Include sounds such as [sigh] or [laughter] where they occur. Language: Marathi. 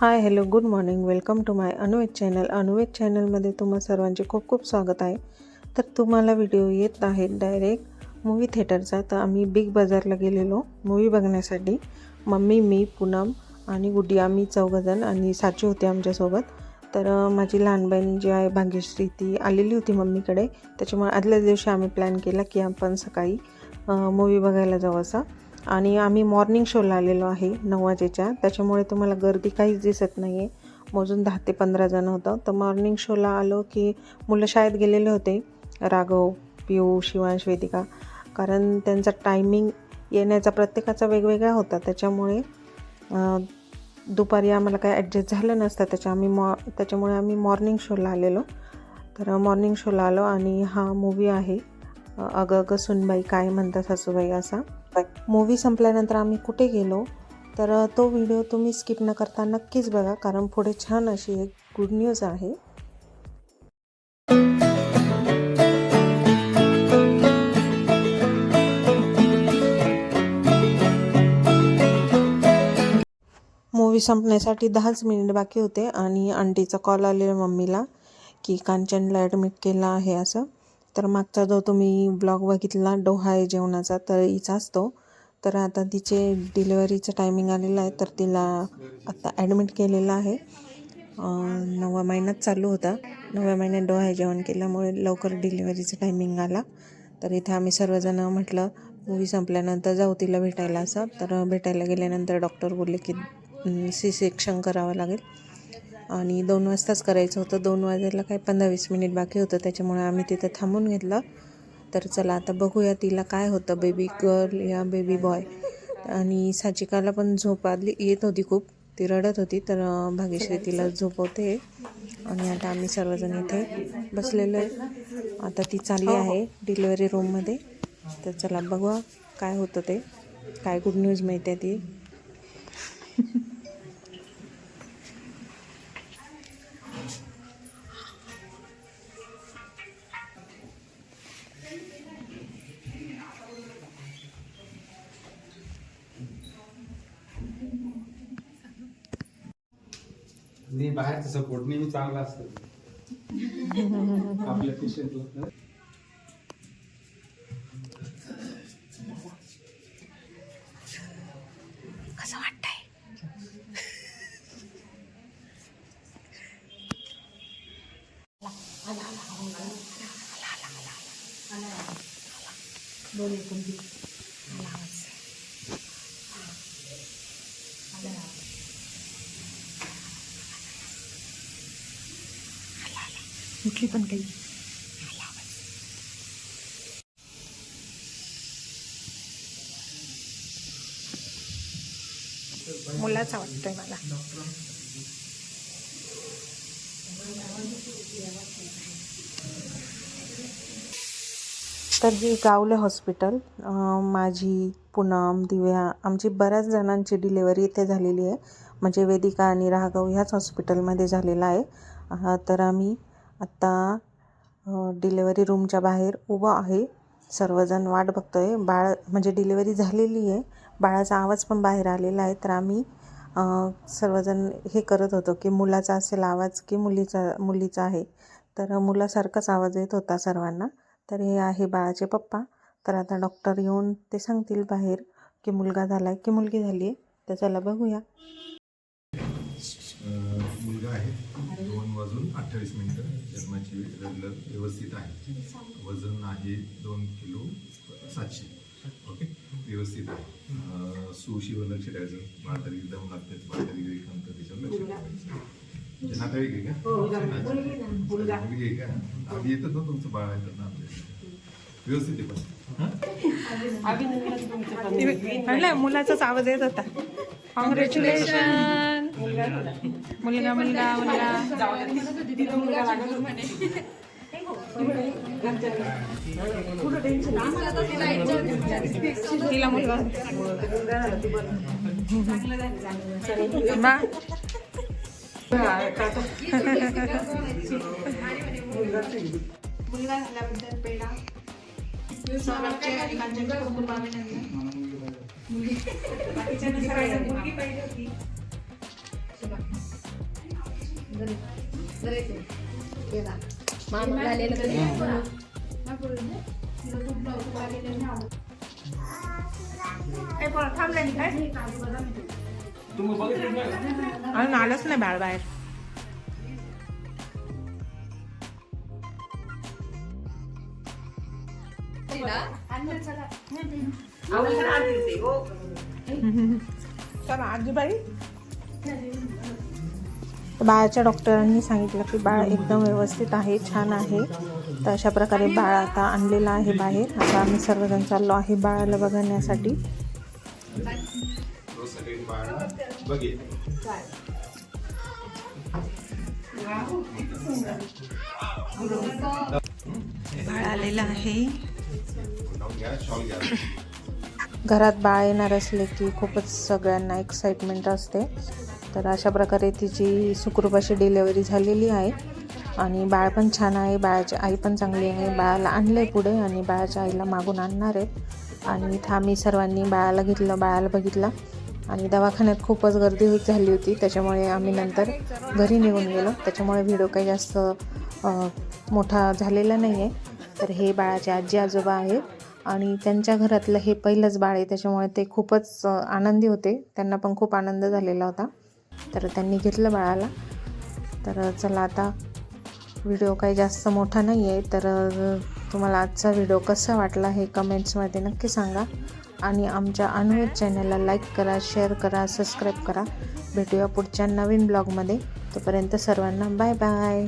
Hi hello good morning welcome to my Anuved channel Anuved चॅनलमध्ये तुम्हा सर्वांचे खूप खूप स्वागत आहे. तर तुम्हाला व्हिडिओ येत आहे डायरेक्ट मूवी थिएटरचा तर आम्ही बिग बाजारला गेलेलो मूवी बघण्यासाठी. मम्मी मी पूनम आणि गुड्डी आम्ही चौघजण आणि साची होते आमच्यासोबत. तर माझी लहान बहीण जी आहे भाग्यश्री ती आलेली होती मम्मीकडे. त्याच्यामुळे आदल्या दिवशी आम्ही प्लॅन केला की आपण सकाळी मूवी बघायला जाऊ असा. आणि आम्ही मॉर्निंग शोला आलेलो आहे नऊ वाजेच्या. त्याच्यामुळे तुम्हाला गर्दी काहीच दिसत नाही आहे मोजून दहा ते पंधरा जण होतं. तर मॉर्निंग शोला आलो की मुलं शाळेत गेलेले होते. राघव पिऊ शिवांश वेदिका. कारण त्यांचा टायमिंग येण्याचा प्रत्येकाचा वेगवेगळा होता. त्याच्यामुळे दुपारी आम्हाला काय ॲडजस्ट झालं नसतं. त्याच्या आम्ही मॉ त्याच्यामुळे आम्ही मॉर्निंग शोला आलेलो. तर मॉर्निंग शोला आलो आणि हा मूवी आहे. अगं अगं सुनबाई काय म्हणतात सासूबाई असा? मूवी संपल्यानंतर आम्ही कुठे गेलो तर तो व्हिडिओ तुम्ही स्किप न करता नक्कीच बघा कारण पुढे छान अशी एक गुड न्यूज आहे. मूवी संपण्यासाठी दहाच मिनिट बाकी होते आणि आंटीचा कॉल आलेला मम्मीला की कांचनला ॲडमिट केला आहे असं. तर मागचा जो तुम्ही ब्लॉग बघितला डोहाळे जेवणाचा तर हिचाच तो तर आता तिचे डिलेवरीचं टायमिंग आलेलं आहे तर तिला आता ॲडमिट केलेलं आहे. अं, नववा महिन्यात चालू होता. नवव्या महिन्यात डोहाळे जेवण केल्यामुळे लवकर डिलिव्हरीचं टायमिंग आला. तर इथे आम्ही सर्वजण म्हटलं मूवी संपल्यानंतर जाऊ तिला भेटायला असं. तर भेटायला गेल्यानंतर डॉक्टर बोलले की सी सेक्शन करावं लागेल. आणि दोन वाजताच करायचं होतं. दोन वाजायला काय पंधरा वीस मिनिट बाकी होतं. त्याच्यामुळे आम्ही तिथं थांबून घेतलं. तर चला आता बघूया तिला काय होतं बेबी गर्ल या बेबी बॉय आणि साचिकाला पण झोप आली येत होती खूप. ती रडत होती तर भाग्यश्री तिला झोपवते. आणि आता आम्ही सर्वजण इथे बसलेलो आहे. आता ती चालली आहे डिलिव्हरी रूममध्ये तर चला बघूया काय होतं ते. काय गुड न्यूज मिळते ती. नाही बाहेरचा सपोर्ट नेहमी चांगला असतो. आपल्या पेशंटला कसं वाटतंय? कुठली पण काही. मुलाचा वाटतोय मला. तर हे गावले हॉस्पिटल माझी पूनम दिव्या आमची बऱ्याच जणांची डिलेवरी इथे झालेली आहे. म्हणजे वेदिका आणि राहगाव ह्याच हॉस्पिटलमध्ये झालेला आहे. तर आम्ही आत्ता डिलेवरी रूमच्या बाहेर उभं आहे. सर्वजण वाट बघतो आहे बाळ म्हणजे डिलेवरी झालेली आहे. बाळाचा आवाज पण बाहेर आलेला आहे. तर आम्ही सर्वजण हे करत होतो की मुलाचा असेल आवाज की मुलीचा मुलीचा आहे. तर मुलासारखाच आवाज येत होता सर्वांना. तर हे आहे बाळाचे पप्पा. तर आता डॉक्टर येऊन ते सांगतील बाहेर की मुलगा झाला आहे की मुलगी झाली आहे तर चला बघूया. वाजून अठ्ठावीस मिनिटं जन्माची रेग्युलर व्यवस्थित आहे. वजन आहे दोन किलो सातशे. ओके? व्यवस्थित आहे. सुशीवर लक्ष द्यायचं म्हातारी दम लागते म्हातारी घरी काम तर त्याच्यावर लक्ष द्यायचं नातेवाईक आहे का? अच्छा. मुलगी आहे का? आधी येतात ना तुमचं बाळ येतात ना आपल्या व्यवस्थित आहे पण. हां? मुलाचाच आवाज येत होता. कॉंग्रॅच्युलेशन मुलगा मुलगा मुलगा तिला मुलगा. बा. मुलगा झाल्याबद्दल पेढा सगळ्यांना मुलगी पाहिजे होती. मामा झालेलं तरी. अजून आलंच नाही बाळ बाहेर. चला. [laughs] आजीबाई. बाळाच्या डॉक्टरांनी सांगितलं की बाळ एकदम व्यवस्थित आहे छान आहे. तर अशा प्रकारे बाळ आता आणलेलं आहे बाहेर. आता आम्ही सर्वजण चाललो आहे बाळाला बघण्यासाठी. बाळ आलेलं आहे. घरात बाळ येणार असले की खूपच सगळ्यांना एक्साइटमेंट असते. तर अशा प्रकारे तिची सुखरूप अशी डिलेवरी झालेली आहे. आणि बाळ पण छान आहे. बाळाची आई पण चांगली आहे. बाळाला आणलं आहे पुढे आणि बाळाच्या आईला मागून आणणार आहेत. आणि इथं आम्ही सर्वांनी बाळाला घेतलं बाळाला बघितलं. आणि दवाखान्यात खूपच गर्दी होत झाली होती. त्याच्यामुळे आम्ही नंतर घरी निघून गेलो. त्याच्यामुळे व्हिडिओ काही जास्त मोठा झालेला नाही आहे तर हे बाळाचे आजी आजोबा आहेत. आणि त्यांच्या घरातलं हे पहिलंच बाळ आहे. त्याच्यामुळे ते खूपच आनंदी होते. त्यांना पण खूप आनंद झालेला होता. तर त्यांनी घेतलं बाळाला. तर चला आता व्हिडिओ काही जास्त मोठा नाही आहे तर तुम्हाला आजचा व्हिडिओ कसा वाटला हे कमेंट्समध्ये नक्की सांगा. आणि आमच्या अनवेज चॅनलला लाईक करा शेअर करा सबस्क्राईब करा. भेटूया पुढच्या नवीन ब्लॉगमध्ये. तोपर्यंत सर्वांना बाय बाय.